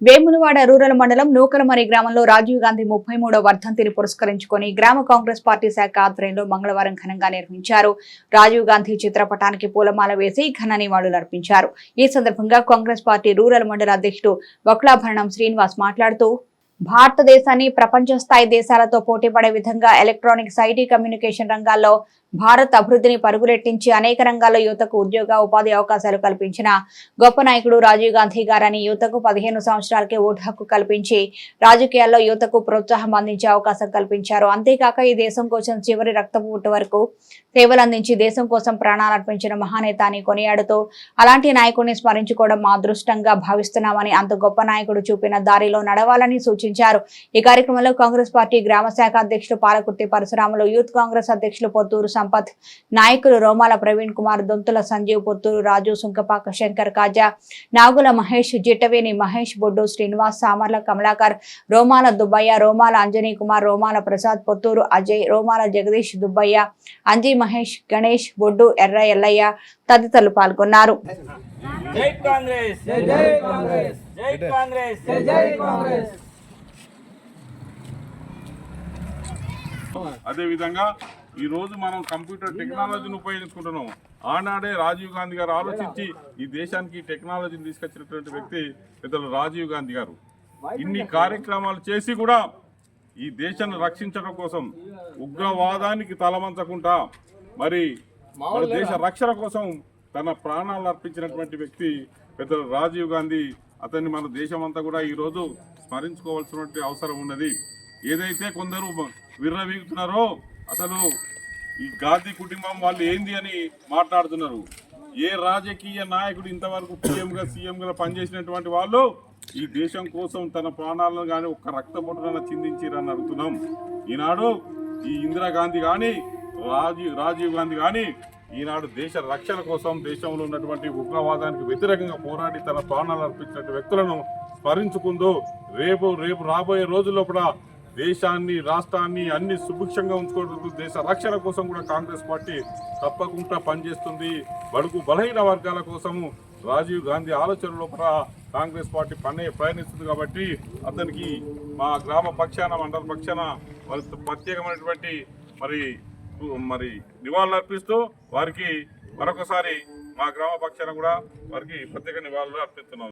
Vemulawada rural మండలం నూకలమరి గ్రామంలో రాజీవ్ గాంధీ ముప్పై మూడో వర్ధంతిని పురస్కరించుకొని గ్రామ కాంగ్రెస్ పార్టీ శాఖ ఆధ్వర్యంలో మంగళవారం ఘనంగా నిర్వహించారు. రాజీవ్ గాంధీ చిత్రపటానికి పూలమాల వేసి ఘన నివాళులర్పించారు ఈ సందర్భంగా కాంగ్రెస్ పార్టీ రూరల్ మండల అధ్యక్షుడు వక్లాభరణం శ్రీనివాస్ మాట్లాడుతూ భారతదేశాన్ని ప్రపంచ స్థాయి దేశాలతో పోటీపడే విధంగా ఎలక్ట్రానిక్స్ ఐటీ కమ్యూనికేషన్ రంగాల్లో భారత్ అభివృద్ధిని పరుగులెట్టించి అనేక రంగాల్లో యువతకు ఉద్యోగ ఉపాధి అవకాశాలు కల్పించిన గొప్ప నాయకుడు రాజీవ్ గాంధీ గారని యువతకు పదిహేను సంవత్సరాలకే ఓటు హక్కు కల్పించి రాజకీయాల్లో యువతకు ప్రోత్సాహం అందించే అవకాశం కల్పించారు. అంతేకాక ఈ దేశం కోసం చివరి రక్తపు వరకు సేవలు అందించి దేశం కోసం ప్రాణాలు అర్పించిన మహానేత అని కొనియాడుతూ అలాంటి నాయకుడిని స్మరించుకోవడం మా అదృష్టంగా భావిస్తున్నామని అంత గొప్ప నాయకుడు చూపిన దారిలో నడవాలని సూచించారు. ఈ కార్యక్రమంలో కాంగ్రెస్ పార్టీ గ్రామ శాఖ అధ్యక్షులు పాలకుర్తి పరశురాములు యూత్ కాంగ్రెస్ అధ్యక్షులు పొత్తూరు సంపత్ నాయకులు రోమాల ప్రవీణ్ కుమార్ దొంతుల సంజీవ్ పొత్తూరు రాజు సుంకపాక శంకర్ కాజా నాగుల మహేష్ జిట్టవేని మహేష్ బొడ్డు శ్రీనివాస్ సామర్ల కమలాకర్ రోమాల దుబ్బయ్య రోమాల అంజనీ కుమార్ రోమాల ప్రసాద్ పొత్తూరు అజయ్ రోమాల జగదీష్ దుబ్బయ్య అంజీ మహేష్ గణేష్ బొడ్డు ఎర్ర ఎల్లయ్య తదితరులు పాల్గొన్నారు. జై కాంగ్రెస్! జై కాంగ్రెస్! జై కాంగ్రెస్! జై కాంగ్రెస్! అదేవిధంగా ఈ రోజు మనం కంప్యూటర్ టెక్నాలజీని ఉపయోగించుకుంటున్నాం ఆనాడే రాజీవ్ గాంధీ గారు ఆలోచించి ఈ దేశానికి టెక్నాలజీని తీసుకొచ్చినటువంటి వ్యక్తి పెద్దలు రాజీవ్ గాంధీ గారు. ఇన్ని కార్యక్రమాలు చేసి కూడా ఈ దేశాన్ని రక్షించడం కోసం ఉగ్రవాదానికి తలవంచకుండా మరి మన దేశ రక్షణ కోసం తన ప్రాణాలు అర్పించినటువంటి వ్యక్తి పెద్దలు రాజీవ్ గాంధీ. అతన్ని మన దేశం అంతా కూడా ఈరోజు స్మరించుకోవాల్సినటువంటి అవసరం ఉన్నది. ఏదైతే కొందరు విర్రవీగుతున్నారో. అసలు ఈ గాంధీ కుటుంబం వాళ్ళు ఏంది అని మాట్లాడుతున్నారు. ఏ రాజకీయ నాయకుడు ఇంతవరకు పీఎంగా సీఎంగా పనిచేసినటువంటి వాళ్ళు ఈ దేశం కోసం తన ప్రాణాలను కానీ ఒక్క రక్తపోటున పొట్టున చిందించిరని అడుగుతున్నాం. ఈనాడు ఈ ఇందిరాగాంధీ కానీ రాజీవ్ రాజీవ్ గాంధీ కానీ ఈనాడు దేశ రక్షణ కోసం దేశంలో ఉన్నటువంటి ఉగ్రవాదానికి వ్యతిరేకంగా పోరాడి తన ప్రాణాలు అర్పించిన వ్యక్తులను స్మరించుకుందో రేపు రేపు రాబోయే రోజుల్లో కూడా దేశాన్ని రాష్ట్రాన్ని అన్ని సుభిక్షంగా ఉంచుకోవడం దేశ రక్షణ కోసం కూడా కాంగ్రెస్ పార్టీ తప్పకుండా పనిచేస్తుంది. బడుగు బలహీన వర్గాల కోసము రాజీవ్ గాంధీ ఆలోచన లోపల కాంగ్రెస్ పార్టీ పని ప్రయాణిస్తుంది కాబట్టి అతనికి మా గ్రామ పక్షాన మండల పక్షాన మరి ప్రత్యేకమైనటువంటి మరి మరి నివాళులు అర్పిస్తూ వారికి మరొకసారి మా గ్రామ పక్షాన కూడా వారికి ప్రత్యేక నివాళులు అర్పిస్తున్నాం.